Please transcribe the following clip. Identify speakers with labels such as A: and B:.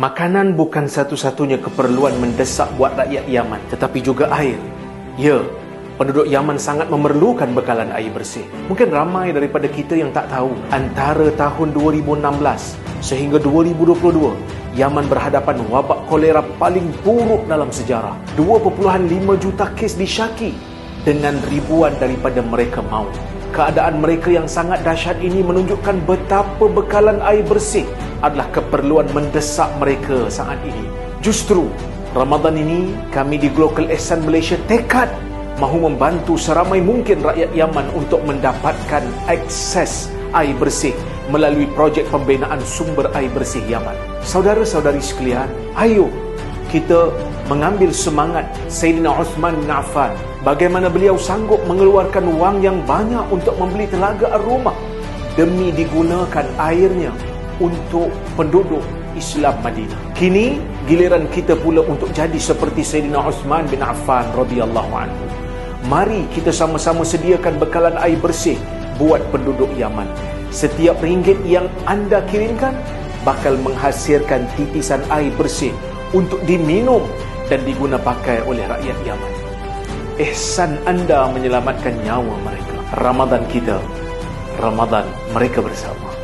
A: Makanan bukan satu-satunya keperluan mendesak buat rakyat Yaman, tetapi juga air. Ya, penduduk Yaman sangat memerlukan bekalan air bersih. Mungkin ramai daripada kita yang tak tahu, antara tahun 2016 sehingga 2022, Yaman berhadapan wabak kolera paling buruk dalam sejarah. 2.5 juta kes disyaki dengan ribuan daripada mereka maut. Keadaan mereka yang sangat dahsyat ini menunjukkan betapa bekalan air bersih adalah keperluan mendesak mereka saat ini. Justru Ramadan ini kami di Global Ehsan Malaysia tekad mahu membantu seramai mungkin rakyat Yaman untuk mendapatkan akses air bersih melalui projek pembinaan sumber air bersih Yaman. Saudara-saudari sekalian, ayo kita mengambil semangat Sayyidina Uthman bin Affan bagaimana beliau sanggup mengeluarkan wang yang banyak untuk membeli telaga aroma demi digunakan airnya untuk penduduk Islam Madinah. Kini giliran kita pula untuk jadi seperti Sayyidina Uthman bin Affan radhiyallahu anhu. Mari kita sama-sama sediakan bekalan air bersih buat penduduk Yaman. Setiap ringgit yang anda kirimkan bakal menghasilkan titisan air bersih untuk diminum dan diguna pakai oleh rakyat Yaman. Ihsan anda menyelamatkan nyawa mereka. Ramadan kita, Ramadan mereka bersama.